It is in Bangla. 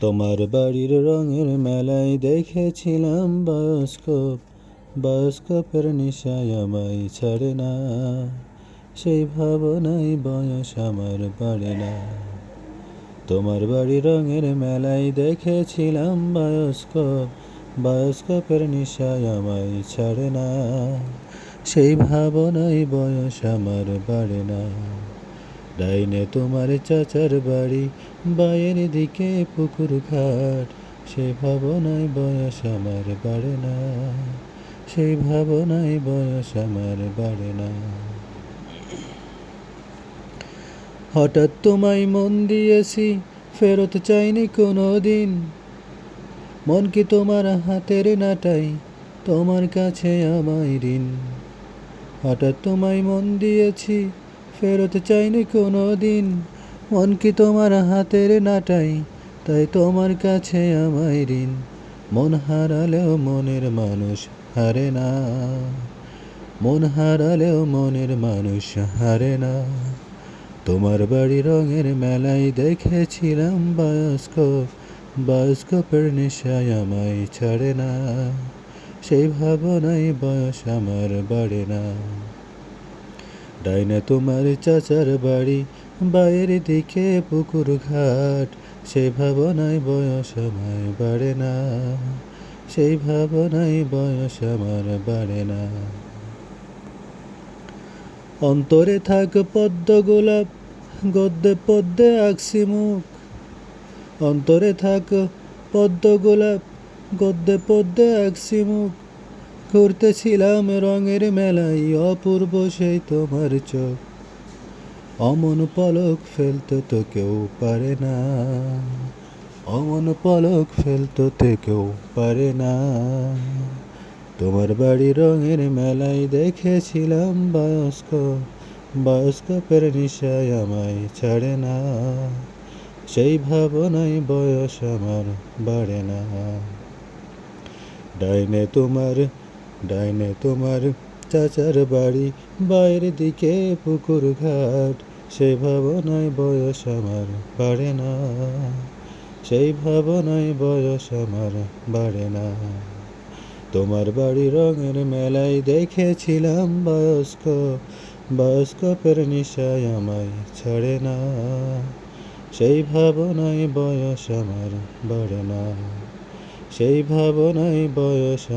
তোমার বাড়ির রঙের মেলায় দেখেছিলাম বায়োস্কোপ। বায়োস্কোপের নিশায় আমায় ছাড়ে না। সেই ভাবনাই বয়স আমার বাড়ে না। তোমার বাড়ির রঙের মেলায় দেখেছিলাম বায়োস্কোপ। বায়োস্কোপের নিশায় আমায় ছাড়ে না। সেই ভাবনাই বয়স আমার বাড়ে না। ডাইনে তোমার চাচার বাড়ি, বায়ের দিকে পুকুর ঘাট। সেই ভাবনায় বয়স আমার বাড়ে না সেই ভাবনায় বয়স আমার বাড়ে না। হঠাৎ তোমায় মন দিয়েছি, ফেরত চাইনি কোনো দিন মন কি তোমার হাতের নাটাই, তোমার কাছে আমায় ঋণ। হঠাৎ তোমায় মন দিয়েছি ফেরত চাইনি কোনো দিন মন কি তোমার হাতের নাটাই, তাই তোমার কাছে আমায় ঋণ। মন হারালেও মনের মানুষ হারে না। মন হারালেও মনের মানুষ হারে না। তোমার বাড়ি রঙের মেলায় দেখেছিলাম বায়োস্কোপ, বায়োস্কোপের নেশায় আমায় ছাড়ে না। সেই ভাবনাই বয়স আমার বাড়ে না। ডাইনে তোমার চাচার বাড়ি বাইরের দিকে পুকুর ঘাট। সেই ভাবনায় বয়স আমার বাড়ে না সেই ভাবনায় বয়স আমার বাড়ে না। অন্তরে থাক পদ্ম গোলাপ, গদ্যে পদ্মে আঁকছি মুখ। অন্তরে থাক পদ্ম গোলাপ, গদ্যে পদ্মে আঁকছি মুখ। ঘুরতেছিলাম রঙের মেলায় অপূর্ব সেই তোমার চোখ। অমন পলক ফেলতে তো কেউ পারে না। অমন পলক ফেলতে তো কেউ পারে না। তোমার বাড়ি রঙের মেলায় দেখেছিলাম, বয়স্ক, বায়োস্কোপের নিশায় আমায় ছাড়ে না। সেই ভাবনাই বয়স আমার বাড়ে না। ডাইনে তোমার ডাইনে তোমার চাচার বাড়ি, বাইরের দিকে পুকুর ঘাট। সেই ভাবনায় বয়স আমার বাড়ে না, সেই ভাবনায় বয়স আমার বাড়ে না। তোমার বাড়ি রঙের মেলায় দেখেছিলাম বয়স্ক বায়োস্কোপের নিশায় আমায় ছাড়ে না। সেই ভাবনায় বয়স আমার বাড়ে না, সেই ভাবনায় বয়স